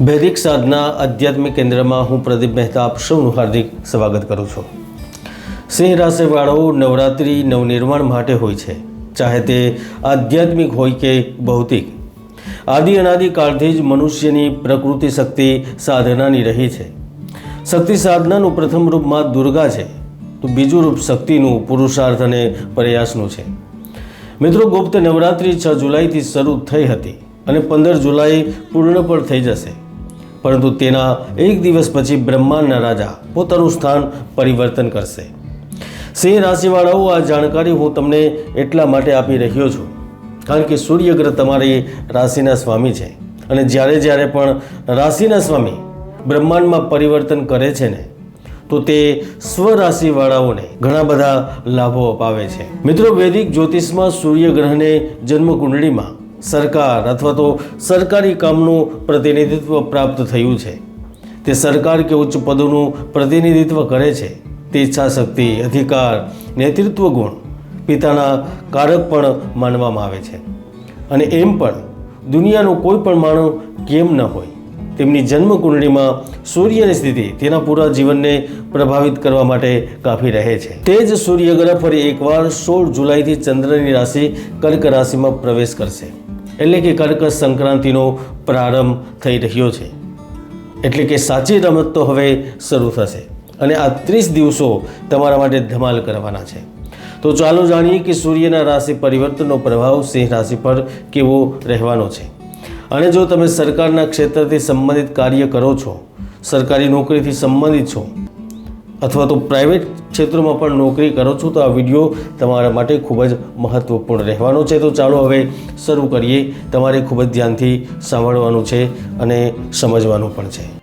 વૈદિક સાધના આધ્યાત્મિક કેન્દ્રમાં હું પ્રદીપ મહેતા આપ સૌનું હાર્દિક સ્વાગત કરું છું. સિંહ રાશિવાળો નવરાત્રિ નવનિર્માણ માટે હોય છે. ચાહે તે આધ્યાત્મિક હોય કે ભૌતિક. આદિ અનાદિ કાળથી જ મનુષ્યની પ્રકૃતિ શક્તિ સાધનાની રહી છે. શક્તિ સાધનાનું પ્રથમ રૂપમાં દુર્ગા છે. તો બીજું રૂપ શક્તિનું, પુરુષાર્થ અને પ્રયાસનું છે. મિત્રો, ગુપ્ત નવરાત્રિ છ જુલાઈથી શરૂ થઈ હતી અને પંદર જુલાઈ પૂર્ણ પણ થઈ જશે. પરંતુ તેના એક દિવસ પછી બ્રહ્માંડના રાજા પોતાનું સ્થાન પરિવર્તન કરશે. સિંહ રાશિવાળાઓ, આ જાણકારી હું તમને એટલા માટે આપી રહ્યો છું, કારણ કે સૂર્યગ્રહ તમારી રાશિના સ્વામી છે અને જ્યારે જ્યારે પણ રાશિના સ્વામી બ્રહ્માંડમાં પરિવર્તન કરે છે ને, તો તે સ્વરાશિવાળાઓને ઘણા બધા લાભો અપાવે છે. મિત્રો, વૈદિક જ્યોતિષમાં સૂર્યગ્રહને જન્મકુંડળીમાં સરકાર અથવા તો સરકારી કામનું પ્રતિનિધિત્વ પ્રાપ્ત થયું છે. તે સરકાર કે ઉચ્ચ પદોનું પ્રતિનિધિત્વ કરે છે. તે ઈચ્છાશક્તિ, અધિકાર, નેતૃત્વ ગુણ પિતાના કારક પણ માનવામાં આવે છે. અને એમ પણ દુનિયાનો કોઈ પણ માણસ કેમ ન હોય, તેમની જન્મકુંડળીમાં સૂર્યની સ્થિતિ તેના પૂરા જીવનને પ્રભાવિત કરવા માટે કાફી રહે છે. તે જ સૂર્યગ્રહ ફરી એકવાર સોળ જુલાઈથી ચંદ્રની રાશિ કર્ક રાશિમાં પ્રવેશ કરશે. એટલે કે કર્કશ સંક્રાંતિનો પ્રારંભ થઈ રહ્યો છે. એટલે કે સાચી રમત તો હવે શરૂ થશે અને આ ત્રીસ દિવસો તમારા માટે ધમાલ કરવાના છે. તો ચાલો જાણીએ કે સૂર્યના રાશિ પરિવર્તનનો પ્રભાવ સિંહ રાશિ પર કેવો રહેવાનો છે. અને જો તમે સરકારના ક્ષેત્રથી સંબંધિત કાર્ય કરો છો, સરકારી નોકરીથી સંબંધિત છો અથવા તો પ્રાઇવેટ ક્ષેત્રોમાં પણ નોકરી કરો છો, તો આ વીડિયો તમારા માટે ખૂબ જ મહત્વપૂર્ણ રહેવાનો છે. તો ચાલો હવે શરૂ કરીએ. તમારે ખૂબ જ ધ્યાનથી સાંભળવાનું છે અને સમજવાનું પણ છે.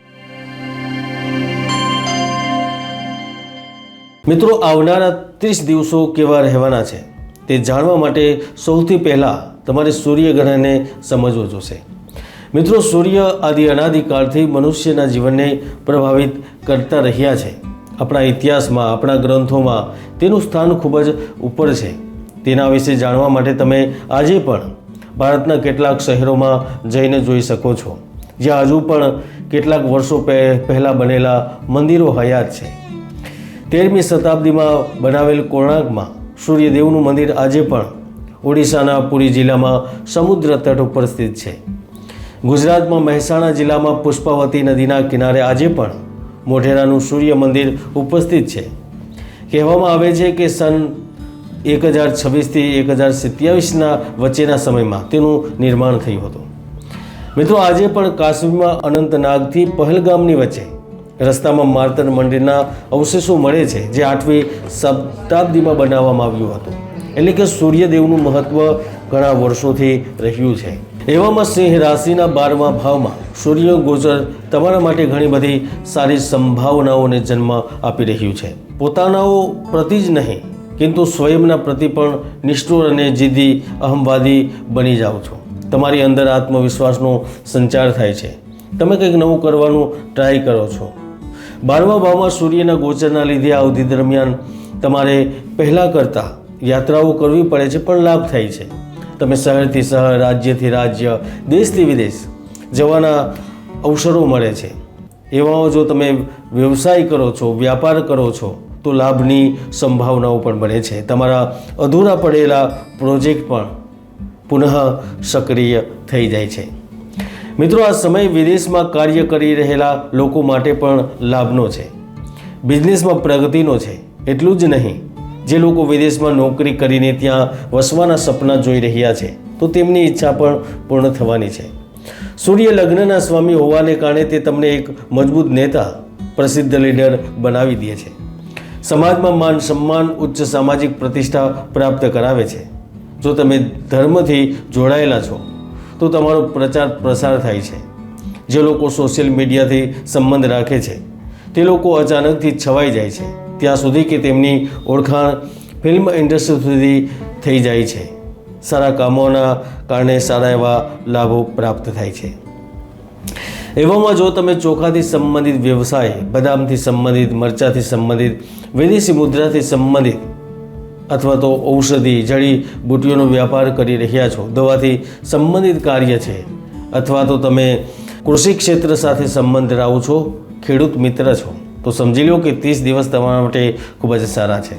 મિત્રો, આવનારા ત્રીસ દિવસો કેવા રહેવાના છે? તે જાણવા માટે સૌથી પહેલાં તમારે સૂર્યગ્રહને સમજવો જોશે. મિત્રો, સૂર્ય આદિ અનાદિકાળથી મનુષ્યના જીવનને પ્રભાવિત કરતા રહ્યા છે. આપણા ઇતિહાસમાં, આપણા ગ્રંથોમાં તેનું સ્થાન ખૂબ જ ઉપર છે. તેના વિશે જાણવા માટે તમે આજે પણ ભારતના કેટલાક શહેરોમાં જઈને જોઈ શકો છો, જ્યાં હજુ પણ કેટલાક વર્ષો પહે પહેલાં બનેલા મંદિરો હયાત છે. તેરમી શતાબ્દીમાં બનાવેલ કોણાર્કમાં સૂર્યદેવનું મંદિર આજે પણ ઓડિશાના પુરી જિલ્લામાં સમુદ્ર તટ ઉપર સ્થિત છે. ગુજરાતમાં મહેસાણા જિલ્લામાં પુષ્પાવતી નદીના કિનારે આજે પણ મોઢેરાનું સૂર્ય મંદિર ઉપસ્થિત છે. કહેવામાં આવે છે કે સન એક હજાર છવ્વીસથી એક હજાર સત્યાવીસના વચ્ચેના સમયમાં તેનું નિર્માણ થયું હતું. મિત્રો, આજે પણ કાશ્મીરમાં અનંતનાગથી પહલગામની વચ્ચે રસ્તામાં માર્તન મંદિરના અવશેષો મળે છે, જે આઠમી શતાબ્દીમાં બનાવવામાં આવ્યું હતું. એટલે કે સૂર્યદેવનું મહત્ત્વ ઘણા વર્ષોથી રહ્યું છે. એવામાં સિંહ રાશિના બારમા ભાવમાં સૂર્ય ગોચર તમારા માટે ઘણી બધી સારી સંભાવનાઓને જન્મ આપી રહ્યું છે. પોતાનાઓ પ્રતિ જ નહીં, કિંતુ સ્વયંના પ્રતિ પણ નિષ્ઠુર અને જિદ્દી અહમવાદી બની જાઓ છો. તમારી અંદર આત્મવિશ્વાસનો સંચાર થાય છે. તમે કંઈક નવું કરવાનું ટ્રાય કરો છો. બારમા ભાવમાં સૂર્યના ગોચરના લીધે આ અવધિ દરમિયાન તમારે પહેલાં કરતાં યાત્રાઓ કરવી પડે છે, પણ લાભ થાય છે. તમે શહેરથી શહેર, રાજ્યથી રાજ્ય, દેશથી વિદેશ જવાના અવસરો મળે છે. એવાઓ જો તમે વ્યવસાય કરો છો, વ્યાપાર કરો છો, તો લાભની સંભાવનાઓ પણ બને છે. તમારા અધૂરા પડેલા પ્રોજેક્ટ પણ પુનઃ સક્રિય થઈ જાય છે. મિત્રો, આ સમય વિદેશમાં કાર્ય કરી રહેલા લોકો માટે પણ લાભનો છે. બિઝનેસમાં પ્રગતિનો છે. એટલું જ નહીં. જે લોકો વિદેશમાં નોકરી કરીને ત્યાં વસવાના સપના જોઈ રહ્યા છે, તો તેમની ઈચ્છા પણ પૂર્ણ થવાની છે. સૂર્ય લગ્નના સ્વામી હોવાને કારણે તે તમને એક મજબૂત નેતા, પ્રસિદ્ધ લીડર બનાવી દે છે. સમાજમાં માન સન્માન, ઉચ્ચ સામાજિક પ્રતિષ્ઠા પ્રાપ્ત કરાવે છે. જો તમે ધર્મથી જોડાયેલા છો, તો તમારો પ્રચાર પ્રસાર થાય છે. જે લોકો સોશિયલ મીડિયાથી સંબંધ રાખે છે, તે લોકો અચાનકથી છવાઈ જાય છે. ત્યાં સુધી કે તેમની ઓળખાણ ફિલ્મ ઇન્ડસ્ટ્રી સુધી થઈ જાય છે. સારા કામોના કારણે સારા એવા લાભો પ્રાપ્ત થાય છે. એવામાં જો તમે ચોખાથી સંબંધિત વ્યવસાય, બદામથી સંબંધિત, મરચાથી સંબંધિત, વિદેશી મુદ્રાથી સંબંધિત અથવા તો ઔષધિ જડીબુટ્ટીઓનો વ્યાપાર કરી રહ્યા છો, દવાથી સંબંધિત કાર્ય છે અથવા તો તમે કૃષિ ક્ષેત્ર સાથે સંબંધ રાહો છો, ખેડૂત મિત્ર છો તો સમજી લો કે ત્રીસ દિવસ તમારા માટે ખૂબ જ સારા છે.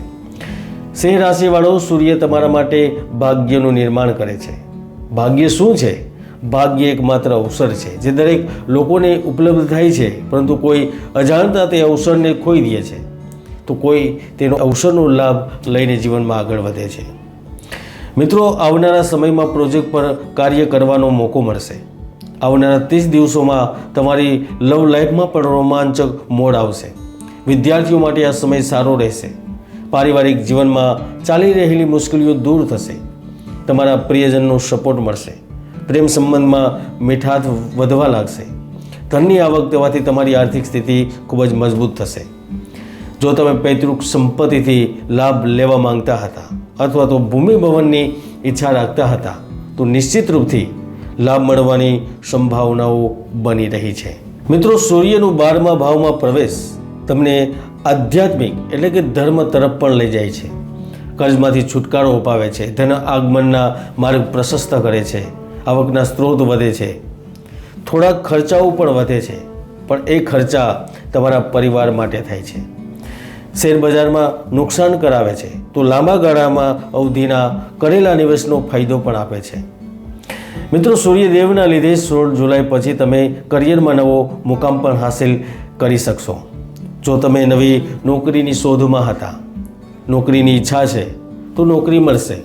સિંહ રાશિવાળો સૂર્ય તમારા માટે ભાગ્યનું નિર્માણ કરે છે. ભાગ્ય શું છે? ભાગ્ય એકમાત્ર અવસર છે, જે દરેક લોકોને ઉપલબ્ધ થાય છે, પરંતુ કોઈ અજાણતા તે અવસરને ખોઈ દે છે. તો કોઈ તેનો અવસરનો લાભ લઈને જીવનમાં આગળ વધે છે. મિત્રો, આવનારા સમયમાં પ્રોજેક્ટ પર કાર્ય કરવાનો મોકો મળશે. આવનારા ત્રીસ દિવસોમાં તમારી લવ લાઈફમાં પણ રોમાંચક મોડ આવશે. વિદ્યાર્થીઓ માટે આ સમય સારો રહેશે. પારિવારિક જીવનમાં ચાલી રહેલી મુશ્કેલીઓ દૂર થશે. તમારા પ્રિયજનનો સપોર્ટ મળશે. પ્રેમ સંબંધમાં મીઠાશ વધવા લાગશે. ધનની આવક થવાથી તમારી આર્થિક સ્થિતિ ખૂબ જ મજબૂત થશે. જો તમે પૈતૃક સંપત્તિથી લાભ લેવા માંગતા હતા અથવા તો ભૂમિ ભવનની ઈચ્છા રાખતા હતા, તો નિશ્ચિત રૂપથી લાભ મળવાની સંભાવનાઓ બની રહી છે. મિત્રો, સૂર્યનું બારમા ભાવમાં પ્રવેશ તમને આધ્યાત્મિક એટલે કે ધર્મ તરફ પણ લઈ જાય છે. કર્જમાંથી છુટકારો અપાવે છે. ધન આગમનના માર્ગ પ્રશસ્ત કરે છે. આવકના સ્ત્રોત વધે છે. થોડાક ખર્ચાઓ પણ વધે છે. પણ એ ખર્ચા તમારા પરિવાર માટે થાય છે. શેરબજારમાં નુકસાન કરાવે છે. તો લાંબા ગાળામાં અવધિના કરેલા નિવેશનો ફાયદો પણ આપે છે. મિત્રો, સૂર્યદેવના લીધે સોળ જુલાઈ પછી તમે કરિયરમાં નવો મુકામ પણ હાંસિલ કરી શકશો. જો તમે નવી નોકરીની શોધમાં હતા, નોકરીની ઈચ્છા છે, તો નોકરી મળશે.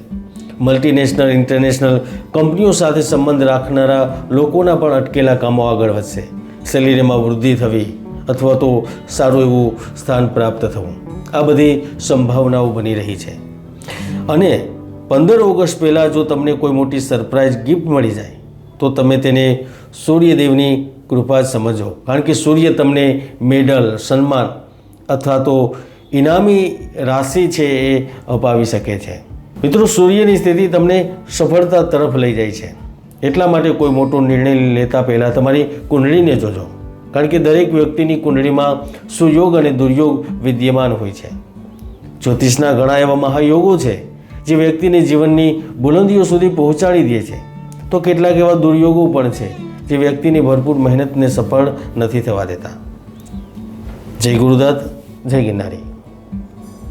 મલ્ટીનેશનલ, ઇન્ટરનેશનલ કંપનીઓ સાથે સંબંધ રાખનારા લોકોના પણ અટકેલા કામો આગળ વધશે. સેલેરીમાં વૃદ્ધિ થવી અથવા તો સારું એવું સ્થાન પ્રાપ્ત થવું. આ બધી સંભાવનાઓ બની રહી છે. અને પંદર ઓગસ્ટ પહેલાં જો તમને કોઈ મોટી સરપ્રાઇઝ ગિફ્ટ મળી જાય, તો તમે તેને સૂર્યદેવની કૃપા સમજો. કારણ કે સૂર્ય તમને મેડલ, સન્માન અથવા તો ઇનામી રાશિ છે એ અપાવી શકે છે. મિત્રો, સૂર્યની સ્થિતિ તમને સફળતા તરફ લઈ જાય છે. એટલા માટે કોઈ મોટો નિર્ણય લેતા પહેલાં તમારી કુંડળીને જોજો. કારણ કે દરેક વ્યક્તિની કુંડળીમાં સુયોગ અને દુર્યોગ વિદ્યમાન હોય છે. જ્યોતિષના ઘણા એવા મહાયોગો છે જે વ્યક્તિને જીવનની બુલંદીઓ સુધી પહોંચાડી દે છે. તો કેટલાક એવા દુર્યોગો પણ છે જે વ્યક્તિની ભરપૂર મહેનતને સફળ નથી થવા દેતા. જય ગુરુદત્ત જય ગિરનારી.